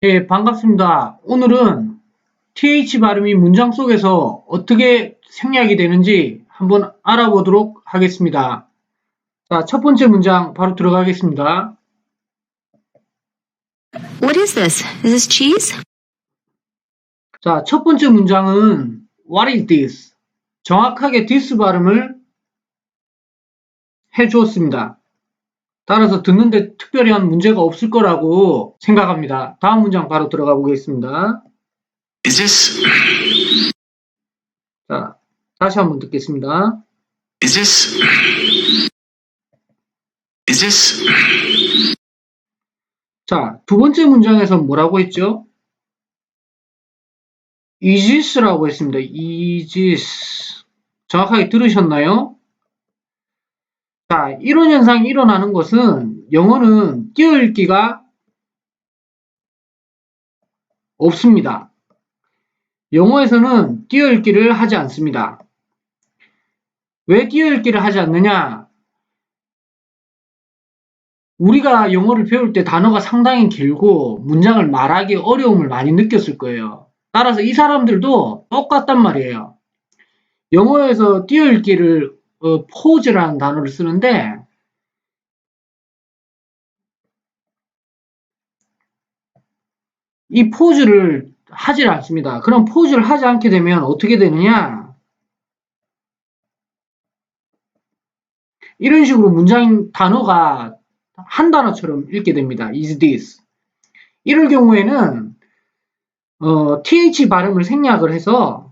네, 반갑습니다. 오늘은 th 발음이 문장 속에서 어떻게 생략이 되는지 한번 알아보도록 하겠습니다. 자, 첫 번째 문장 바로 들어가겠습니다. What is this? Is this cheese? 자, 첫 번째 문장은 What is this? 정확하게 this 발음을 해주었습니다. 따라서 듣는데 특별한 문제가 없을 거라고 생각합니다. 다음 문장 바로 들어가 보겠습니다. Is this 자, 다시 한번 듣겠습니다. is this is this 자, 두 번째 문장에서 뭐라고 했죠? is this라고 했습니다. is this. 정확하게 들으셨나요? 자, 이런 현상이 일어나는 것은 영어는 띄어읽기가 없습니다. 영어에서는 띄어읽기를 하지 않습니다. 왜 띄어읽기를 하지 않느냐? 우리가 영어를 배울 때 단어가 상당히 길고 문장을 말하기 어려움을 많이 느꼈을 거예요. 따라서 이 사람들도 똑같단 말이에요. 영어에서 띄어읽기를 어, 포즈라는 단어를 쓰는데 이 포즈를 하질 않습니다. 그럼 포즈를 하지 않게 되면 어떻게 되느냐? 이런 식으로 문장 단어가 한 단어처럼 읽게 됩니다. is this. 이럴 경우에는 어, th 발음을 생략을 해서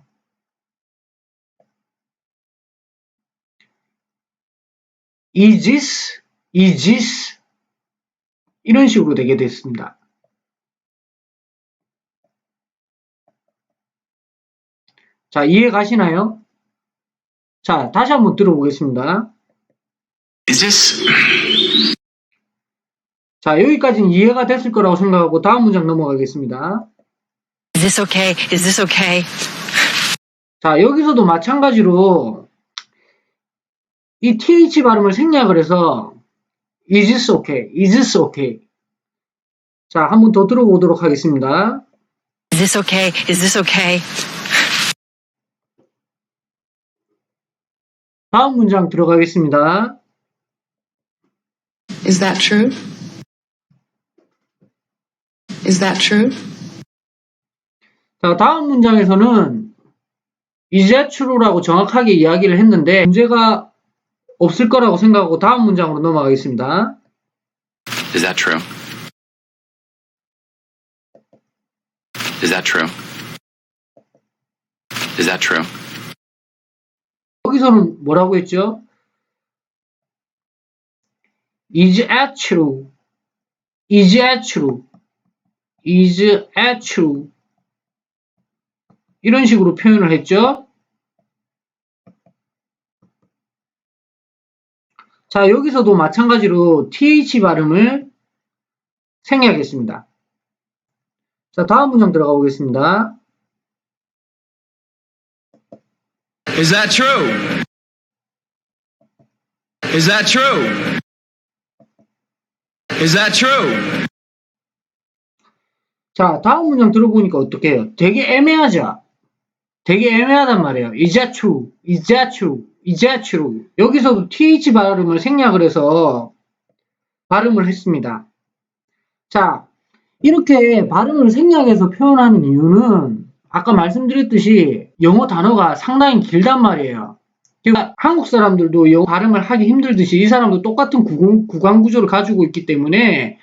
is this, is this 이런 식으로 되게 됐습니다. 자, 이해 가시나요? 자, 다시 한번 들어보겠습니다. is this 자, 여기까지는 이해가 됐을 거라고 생각하고 다음 문장 넘어가겠습니다. Is this okay? Is this okay? 자, 여기서도 마찬가지로 이 th 발음을 생략을 해서 is this okay? is this okay? 자, 한 번 더 들어보도록 하겠습니다. Is this okay? Is this okay? 다음 문장 들어가겠습니다. Is that true? Is that true? 자, 다음 문장에서는 is that true라고 정확하게 이야기를 했는데 문제가 없을 거라고 생각하고 다음 문장으로 넘어가겠습니다. is that true is that true is that true 여기서는 뭐라고 했죠? is that true? is that true? is that true? 이런 식으로 표현을 했죠? 자, 여기서도 마찬가지로 th 발음을 생략했습니다. 자, 다음 문장 들어가 보겠습니다. Is that true? Is that true? Is that true? 자, 다음 문장 들어보니까 어떻게 해요? 되게 애매하죠? 되게 애매하단 말이에요. Is that true? Is that true? True? 여기서도 th 발음을 생략을 해서 발음을 했습니다. 자, 이렇게 발음을 생략해서 표현하는 이유는 아까 말씀드렸듯이 영어 단어가 상당히 길단 말이에요. 그러니까 한국 사람들도 영어 발음을 하기 힘들듯이 이 사람도 똑같은 구강, 구강 구조를 가지고 있기 때문에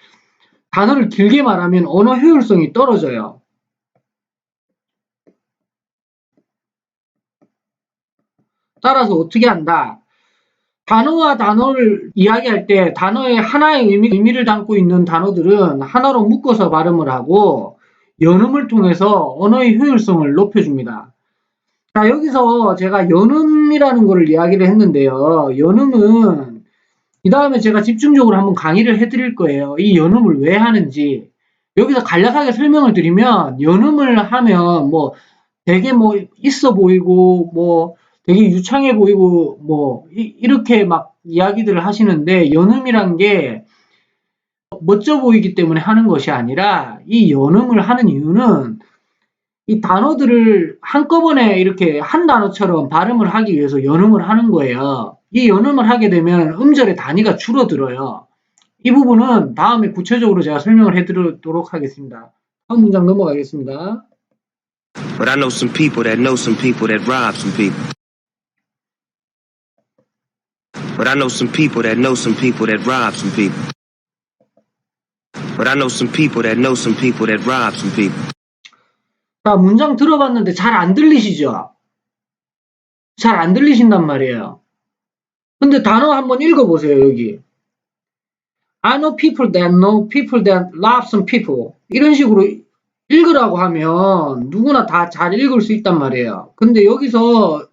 단어를 길게 말하면 언어 효율성이 떨어져요. 따라서 어떻게 한다? 단어와 단어를 이야기할 때 단어의 하나의 의미, 의미 를 담고 있는 단어들은 하나로 묶어서 발음을 하고 연음을 통해서 언어의 효율성을 높여줍니다. 자, 여기서 제가 연음이라는 것을 이야기를 했는데요. 연음은 이 다음에 제가 집중적으로 한번 강의를 해드릴 거예요. 이 연음을 왜 하는지. 여기서 간략하게 설명을 드리면 연음을 하면 뭐 되게 뭐 있어 보이고 뭐 되게 유창해 보이고 뭐 이, 렇게막 이야기들을 하시는데 연음이란 게 멋져 보이기 때문에 하는 것이 아니라 이 연음을 하는 이유는 이 단어들을 한꺼번에 이렇게 한 단어처럼 발음을 하기 위해서 연음을 하는 거예요. 이 연음을 하게 되면 음절의 단위가 줄어들어요. 이 부분은 다음에 구체적으로 제가 설명을 해드리도록 하겠습니다. 다음 문장 넘어가겠습니다. But I know some people that know some people that rob some people. But I know some people that know some people that rob some people. But I know some people that know some people that rob some people. 자, 문장 들어봤는데 잘 안 들리시죠? 잘 안 들리신단 말이에요. 근데 단어 한번 읽어보세요, 여기. I know people that know people that love some people. 이런 식으로 읽으라고 하면 누구나 다 잘 읽을 수 있단 말이에요. 근데 여기서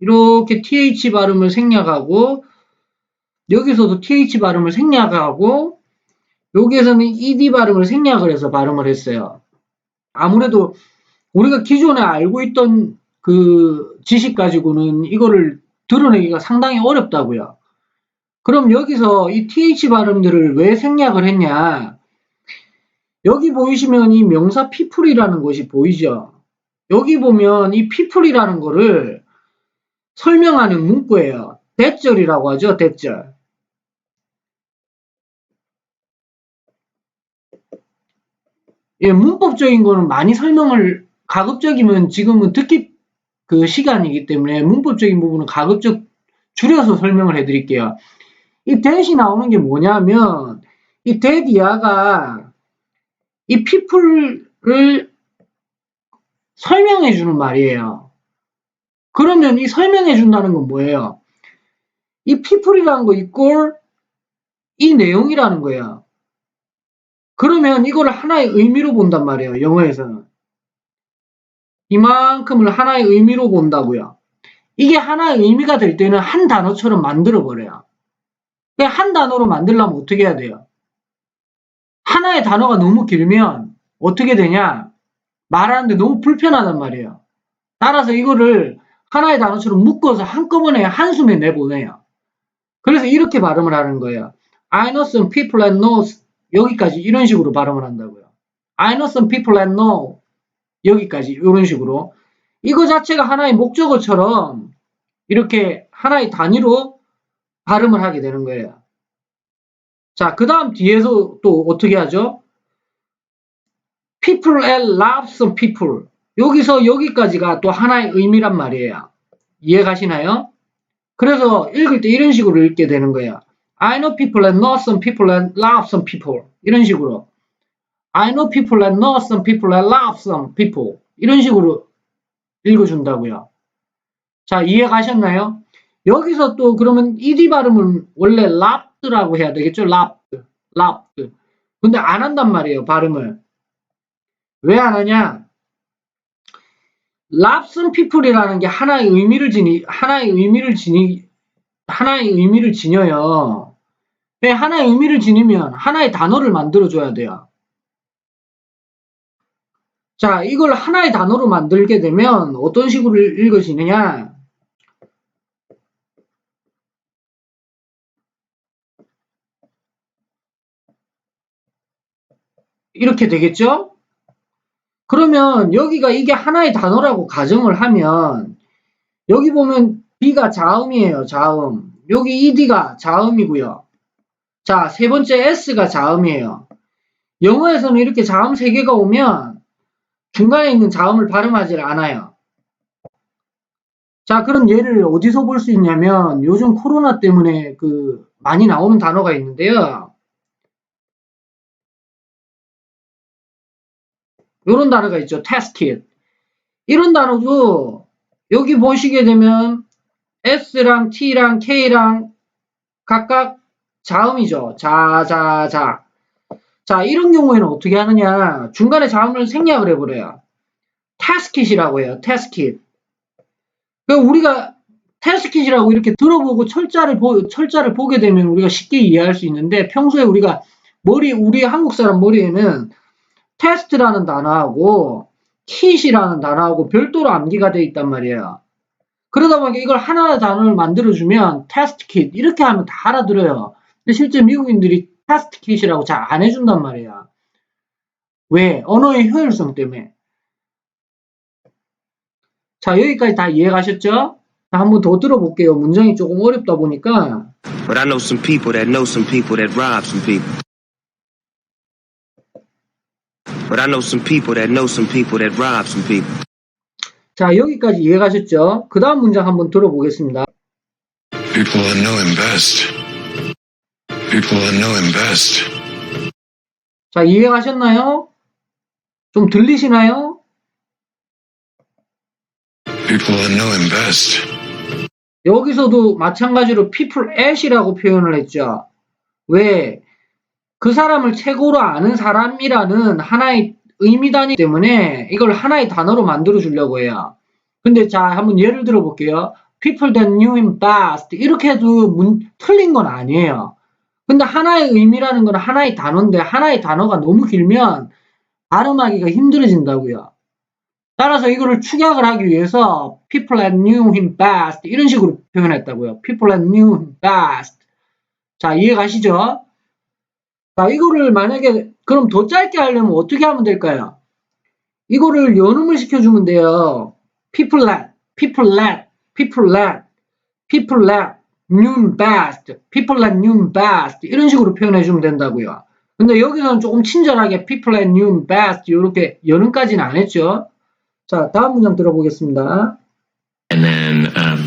이렇게 th 발음을 생략하고 여기서도 th 발음을 생략하고 여기에서는 ed 발음을 생략을 해서 발음을 했어요. 아무래도 우리가 기존에 알고 있던 그 지식 가지고는 이거를 드러내기가 상당히 어렵다고요. 그럼 여기서 이 th 발음들을 왜 생략을 했냐? 여기 보이시면 이 명사 people이라는 것이 보이죠? 여기 보면 이 people이라는 거를 설명하는 문구예요. 대절이라고 하죠, 대절. 예, 문법적인 거는 많이 설명을 가급적이면 지금은 듣기 그 시간이기 때문에 문법적인 부분은 가급적 줄여서 설명을 해드릴게요. 이 that이 나오는 게 뭐냐면 이 이하가 이 people를 설명해 주는 말이에요. 그러면 이 설명해 준다는 건 뭐예요? 이 people이라는 거 이꼴 이 내용이라는 거예요. 그러면 이거를 하나의 의미로 본단 말이에요. 영어에서는. 이만큼을 하나의 의미로 본다고요. 이게 하나의 의미가 될 때는 한 단어처럼 만들어 버려요. 그냥 한 단어로 만들려면 어떻게 해야 돼요? 하나의 단어가 너무 길면 어떻게 되냐? 말하는데 너무 불편하단 말이에요. 따라서 이거를 하나의 단어처럼 묶어서 한꺼번에 한숨에 내보내요. 그래서 이렇게 발음을 하는 거예요. I know some people that know 여기까지 이런 식으로 발음을 한다고요. I know some people that know 여기까지 이런 식으로 이거 자체가 하나의 목적어처럼 이렇게 하나의 단위로 발음을 하게 되는 거예요. 자, 그 다음 뒤에서 또 어떻게 하죠? people and love some people. 여기서 여기까지가 또 하나의 의미란 말이에요. 이해 가시나요? 그래서 읽을 때 이런 식으로 읽게 되는 거예요. I know people and know some people and love some people. 이런 식으로. I know people and know some people and love some people. 이런 식으로 읽어준다고요. 자, 이해 가셨나요? 여기서 또 그러면 ed 발음은 원래 랍드라고 해야 되겠죠? 랍드, 랍드. 근데 안 한단 말이에요, 발음을. 왜 안 하냐? 랍슨 피플이라는 게 하나의 의미를 지니, 하나의 의미를 지니, 하나의 의미를 지녀요. 왜 하나의 의미를 지니면 하나의 단어를 만들어줘야 돼요. 자, 이걸 하나의 단어로 만들게 되면 어떤 식으로 읽어지느냐? 이렇게 되겠죠? 그러면 여기가 이게 하나의 단어라고 가정을 하면 여기 보면 B가 자음이에요. 자음. 여기 ED가 자음이고요. 자, 세 번째 S가 자음이에요. 영어에서는 이렇게 자음 세 개가 오면 중간에 있는 자음을 발음하지 않아요. 자, 그럼 얘를 어디서 볼 수 있냐면 요즘 코로나 때문에 그 많이 나오는 단어가 있는데요. 이런 단어가 있죠. test 이런 단어도 여기 보시게 되면 S랑 T랑 K랑 각각 자음이죠. 자, 자, 자. 자, 이런 경우에는 어떻게 하느냐. 중간에 자음을 생략을 해버려요. teskit이라고 해요. teskit. 그 우리가 teskit이라고 이렇게 들어보고 철자를, 보, 철자를 보게 되면 우리가 쉽게 이해할 수 있는데 평소에 우리가 머리, 우리 한국 사람 머리에는 테스트라는 단어하고 kit이라는 단어하고 별도로 암기가 돼 있단 말이에요. 그러다 보니까 이걸 하나의 단어를 만들어주면 테스트 킷 이렇게 하면 다 알아들어요. 근데 실제 미국인들이 case라고 잘 안 해준단 말이야. 왜? 언어의 효율성 때문에. 자, 여기까지 다 이해가셨죠? 자, 한번 더 들어볼게요. 문장이 조금 어렵다 보니까. But I know some people that know some people that rob some people. But I know some people that know some people that rob some people. 자, 여기까지 이해가셨죠? 그 다음 문장 한번 들어보겠습니다. People that know him best. People that know him best. 자, 이해가셨나요? 좀 들리시나요? People that know him best. 여기서도 마찬가지로 people at이라고 표현을 했죠. 왜? 그 사람을 최고로 아는 사람이라는 하나의 의미단위 때문에 이걸 하나의 단어로 만들어 주려고 해요. 근데 자, 한번 예를 들어 볼게요. people that knew him best. 이렇게 해도 문, 틀린 건 아니에요. 근데 하나의 의미라는 건 하나의 단어인데 하나의 단어가 너무 길면 발음하기가 힘들어진다고요. 따라서 이거를 축약을 하기 위해서 people that knew him best 이런 식으로 표현했다고요. people that knew him best. 자, 이해 가시죠? 자, 이거를 만약에 그럼 더 짧게 하려면 어떻게 하면 될까요? 이거를 연음을 시켜주면 돼요. people that, people that, people that, people that knew him best, people that knew him best 이런 식으로 표현해 주면 된다고요. 근데 여기서는 조금 친절하게 people that knew him best 이렇게 연음까지는 안 했죠. 자, 다음 문장 들어보겠습니다. and then um,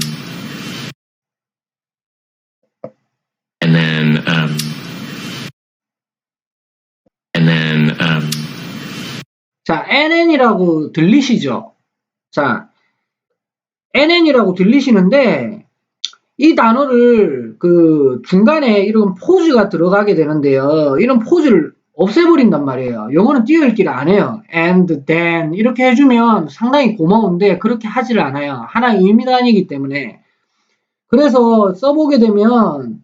and then um, and then um, 자, NN이라고 들리시죠? 자, NN이라고 들리시는데, 이 단어를 그 중간에 이런 포즈가 들어가게 되는데요. 이런 포즈를 없애버린단 말이에요. 영어는 띄어읽기를 안 해요. and, then 이렇게 해주면 상당히 고마운데 그렇게 하지를 않아요. 하나의 의미단위이기 때문에. 그래서 써보게 되면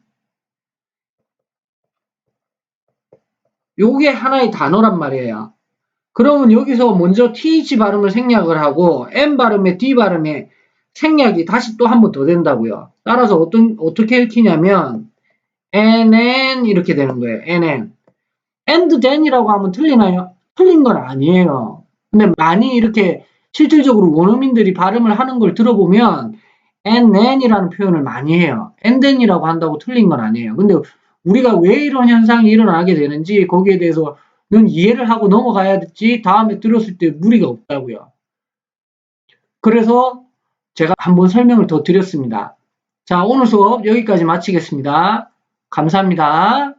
요게 하나의 단어란 말이에요. 그러면 여기서 먼저 th 발음을 생략을 하고 m 발음에 d 발음에 생략이 다시 또 한 번 더 된다고요. 따라서 어떤 어떻게 읽히냐면 nn 이렇게 되는 거예요. nn and then이라고 하면 틀리나요? 틀린 건 아니에요. 근데 많이 이렇게 실질적으로 원어민들이 발음을 하는 걸 들어보면 and then이라는 표현을 많이 해요. and then이라고 한다고 틀린 건 아니에요. 근데 우리가 왜 이런 현상이 일어나게 되는지 거기에 대해서 는 이해를 하고 넘어가야 됐지 다음에 들었을 때 무리가 없다고요. 그래서 제가 한번 설명을 더 드렸습니다. 자, 오늘 수업 여기까지 마치겠습니다. 감사합니다.